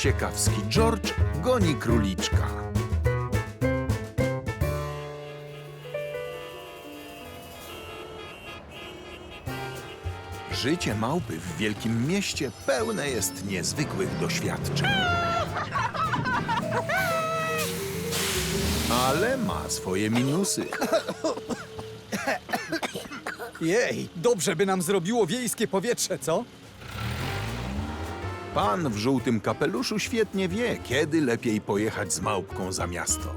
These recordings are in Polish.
Ciekawski George goni króliczka. Życie małpy w wielkim mieście pełne jest niezwykłych doświadczeń. Ale ma swoje minusy. Jej, dobrze by nam zrobiło wiejskie powietrze, co? Pan w żółtym kapeluszu świetnie wie, kiedy lepiej pojechać z małpką za miasto.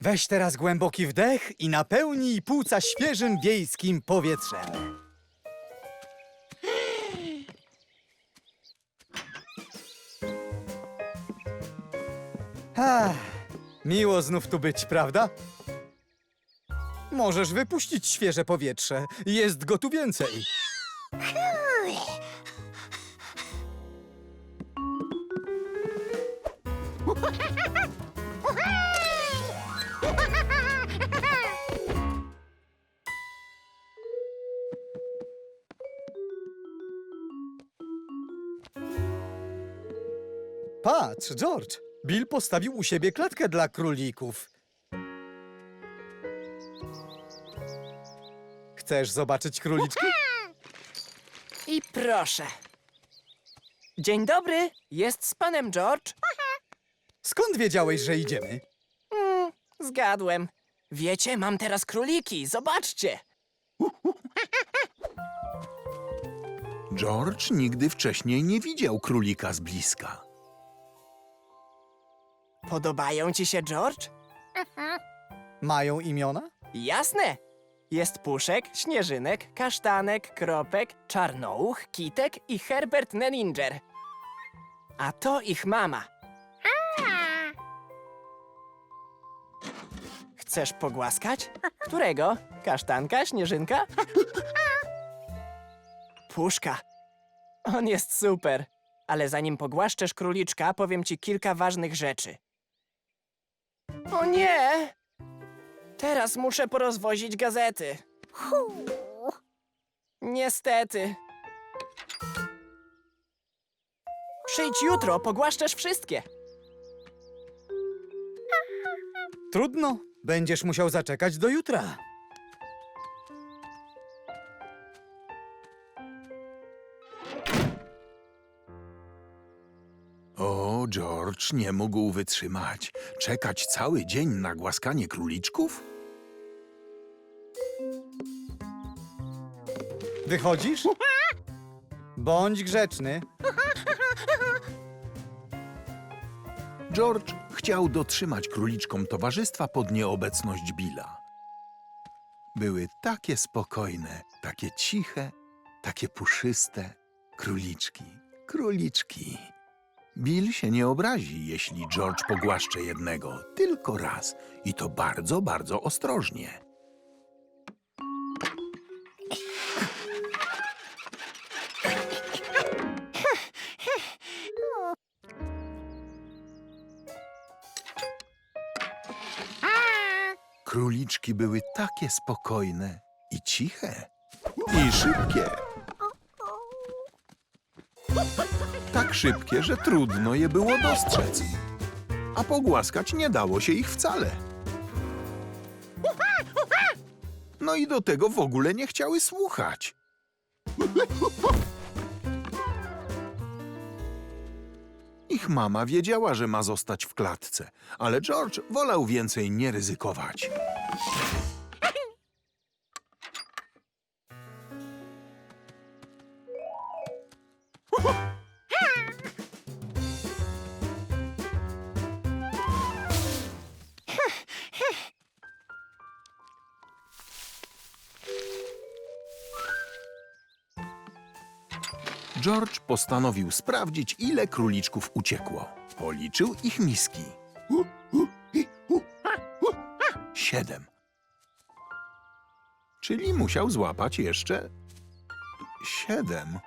Weź teraz głęboki wdech i napełnij płuca świeżym wiejskim powietrzem. Ach, miło znów tu być, prawda? Możesz wypuścić świeże powietrze. Jest go tu więcej. Patrz, George. Bill postawił u siebie klatkę dla królików. Chcesz zobaczyć króliczki? I proszę. Dzień dobry, jest z panem George? Skąd wiedziałeś, że idziemy? Mm, zgadłem. Wiecie, mam teraz króliki, zobaczcie. George nigdy wcześniej nie widział królika z bliska. Podobają ci się, George? Mają imiona? Jasne. Jest Puszek, Śnieżynek, Kasztanek, Kropek, Czarnouch, Kitek i Herbert Neninger. A to ich mama. Chcesz pogłaskać? Którego? Kasztanka, Śnieżynka? Puszka. On jest super. Ale zanim pogłaszczesz króliczka, powiem ci kilka ważnych rzeczy. O nie! Teraz muszę porozwozić gazety. Niestety. Przyjdź jutro, pogłaszczesz wszystkie. Trudno. Będziesz musiał zaczekać do jutra. George nie mógł wytrzymać. Czekać cały dzień na głaskanie króliczków? Wychodzisz? Bądź grzeczny. George chciał dotrzymać króliczkom towarzystwa pod nieobecność Billa. Były takie spokojne, takie ciche, takie puszyste króliczki, króliczki. Bill się nie obrazi, jeśli George pogłaszcze jednego, tylko raz i to bardzo, bardzo ostrożnie. Króliczki były takie spokojne i ciche i szybkie. Tak szybkie, że trudno je było dostrzec. A pogłaskać nie dało się ich wcale. No i do tego w ogóle nie chciały słuchać. Ich mama wiedziała, że ma zostać w klatce, ale George wolał więcej nie ryzykować. George postanowił sprawdzić, ile króliczków uciekło. Policzył ich miski. Siedem. Czyli musiał złapać jeszcze siedem.